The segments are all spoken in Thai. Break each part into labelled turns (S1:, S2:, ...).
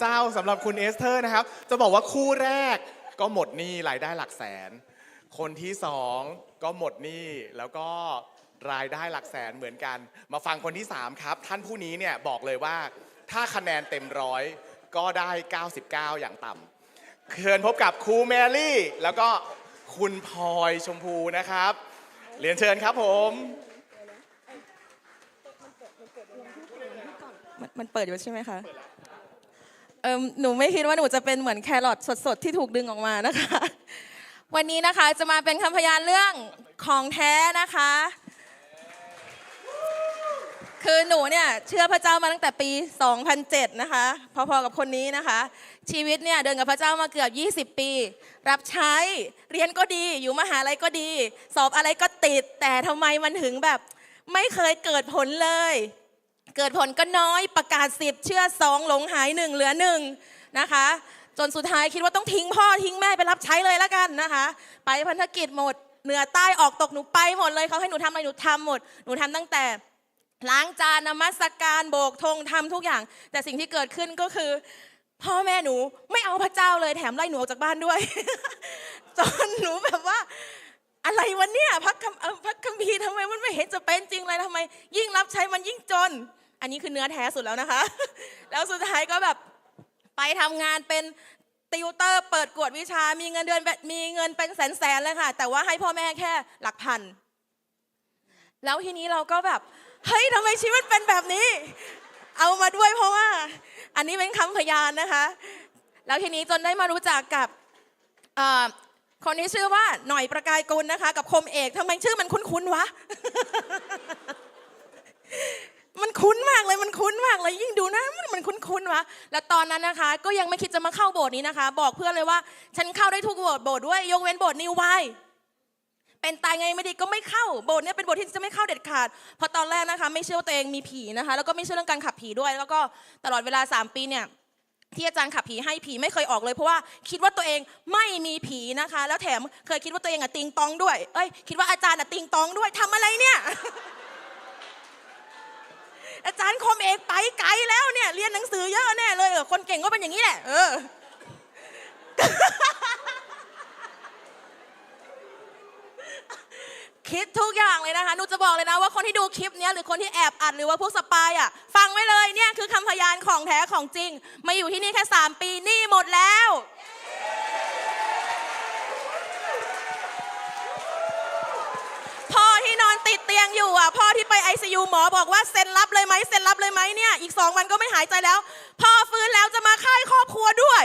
S1: เจ้าสำหรับคุณเอสเธอร์นะครับ จะบอกว่าคู่แรกก็หมดหนี้รายได้หลักแสน คนที่สองก็หมดหนี้แล้วก็รายได้หลักแสนเหมือนกัน มาฟังคนที่สามครับ ท่านผู้นี้เนี่ยบอกเลยว่า ถ้าคะแนนเต็มร้อยก็ได้ 99 อย่างต่ำเชิญพบกับครูแมรี่ แล้วก็คุณพลอยชมพูนะครับ เรียนเชิญครับผม
S2: มันมันเปิดอยู่ใช่ไหมคะเอิม หนูไม่คิดว่าหนูจะเป็นเหมือนแครอทสดๆที่ถูกดึงออกมานะคะ วันนี้นะคะจะมาเป็นคำพยานเรื่องของแท้นะคะ คือหนูเนี่ยเชื่อพระเจ้ามาตั้งแต่ปี 2007 นะคะ พอๆกับคนนี้นะคะ ชีวิตเนี่ยเดินกับพระเจ้ามาเกือบ 20 ปี รับใช้เรียนก็ดีอยู่มหาลัยก็ดี สอบอะไรก็ติด แต่ทำไมมันถึงแบบไม่เคยเกิดผลเลย เกิดผลก็น้อยประกาศสิบเชื่อสองหลงหายหนึ่งเหลือหนึ่งนะคะ จนสุดท้ายคิดว่าต้องทิ้งพ่อทิ้งแม่ไปรับใช้เลยแล้วกันนะคะ ไปพันธกิจหมดเหนือใต้ออกตกหนูไปหมดเลยเขาให้หนูทำอะไรหนูทำหมดหนูทำตั้งแต่ล้างจานนมัสการโบกธงทำทุกอย่าง แต่สิ่งที่เกิดขึ้นก็คือ พ่อแม่หนูไม่เอาพระเจ้าเลยแถมไล่หนูออกจากบ้านด้วย จนหนูแบบว่า อะไรวะเนี่ยพระคัมเอ่อพระคัมภีร์ทำไมมันไม่เห็นจะเป็นจริงเลยทำไม ยิ่งรับใช้มันยิ่งจน อันนี้คือเนื้อแท้สุดแล้วนะคะ แล้วสุดท้ายก็แบบไปทำงานเป็นติวเตอร์ เปิดกวดวิชา มีเงินเดือนแบบมีเงินเป็นแสนแสนๆเลยค่ะ แต่ว่าให้พ่อแม่แค่หลักพัน แล้วทีนี้เราก็แบบเฮ้ยทำไมชีวิตเป็นแบบนี้ เอามาด้วยเพราะว่า อันนี้เป็นคำพยานนะคะ แล้วทีนี้จนได้มารู้จักกับ คนที่ชื่อว่าหน่อยประกายกุลนะคะ กับคมเอกทำไมชื่อมันคุ้นๆวะ มันคุ้นมากเลยมันคุ้นมากเลยยิ่งดูนะมันคุ้นๆวะแล้วตอนนั้นนะคะ ก็ยังไม่คิดจะมาเข้าโบสถ์นี้นะคะ บอกเพื่อนเลยว่า ฉันเข้าได้ทุกโบสถ์โบสถ์ด้วยยกเว้นโบสถ์นิวไวเป็นตายไงไม่ดีก็ไม่เข้าโบสถ์เนี้ยเป็นโบสถ์ที่จะไม่เข้าเด็ดขาดเพราะตอนแรกนะคะ ไม่เชื่อว่าตัวเองมีผีนะคะ แล้วก็ไม่เชื่อเรื่องการขับผีด้วย แล้วก็ตลอดเวลา 3 ปีเนี่ย ที่อาจารย์ขับผีให้ผีไม่เคยออกเลยเพราะว่าคิดว่าตัวเองไม่มีผีนะคะ แล้วแถมเคยคิดว่าตัวเองอะติงตองด้วย เอ้ยคิดว่าอาจารย์อะติงตองด้วยทำอะไรเนี่ย อาจารย์คมเอกไปไกลแล้วเนี่ยเรียนหนังสือเยอะแน่เลยเออคนเก่งก็เป็นอย่างนี้แหละเออคิดทุกอย่างเลยนะคะ หนูจะบอกเลยนะว่าคนที่ดูคลิปนี้หรือคนที่แอบอัดหรือว่าพวกสปายอะ งไว้เลยเนี่ยคือคำพยานของแท้ของจริง มาอยู่ที่นี่แค่ 3 ปีหนี่หมดแล้ว พ่อที่นอนติดเตียงอยู่อะ พ่อที่ไป ICU หมอบอกว่าเซ็นรับเลยไหมเซ็นรับเลยไหมเนี่ย อีกสองวันก็ไม่หายใจแล้ว พ่อฟื้นแล้วจะมาค่ายครอบครัวด้วย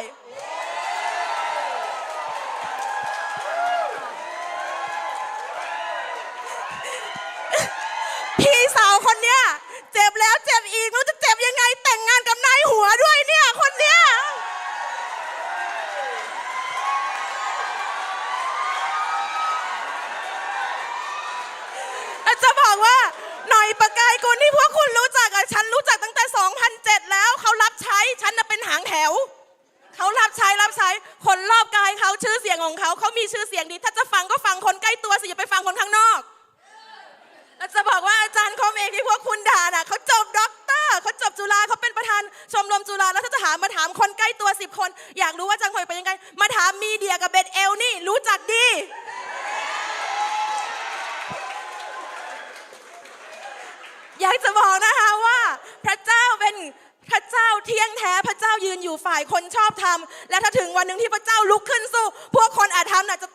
S2: พี่สาวคนเนี้ยเจ็บแล้วเจ็บอีกไม่รู้จะเจ็บยังไง แต่งงานกับนายหัวด้วยเนี่ยคนเนี้ยอา จะบอกว่าหน่อยประกายกุลที่พวกคุณรู้จักอะฉันรู้จักตั้งแต่ 2007 แล้วเขารับใช้ฉันน่ะเป็นหางแถวเขารับใช้รับใช้คนรอบกายเขาชื่อเสียงของเขาเขามีชื่อเสียงดี ถ้าจะฟังก็ฟังคนใกล้ตัวสิอย่าไปฟังคนข้างนอกแล้วจะบอกว่าอาจารย์คมเองที่พวกคุณด่าน่ะเขาจบด็อกเตอร์เขาจบจุฬาเขาเป็นประธานชมรมจุฬาแล้วถ้าจะถามมาถามคนใกล้ตัวสิบคน อยากรู้ว่าอาจารย์คมเป็นยังไง มาถามมีเดียกับเบนเอลนี่ รู้จักดี อยากจะบอกนะคะว่าพระเจ้าเป็นพระเจ้าเที่ยงแท้พระเจ้ายืนอยู่ฝ่ายคนชอบธรรมและถ้าถึงวันหนึ่งที่พระเจ้าลุกขึ้นสู้ พวกคนอาธรรมน่ะจะ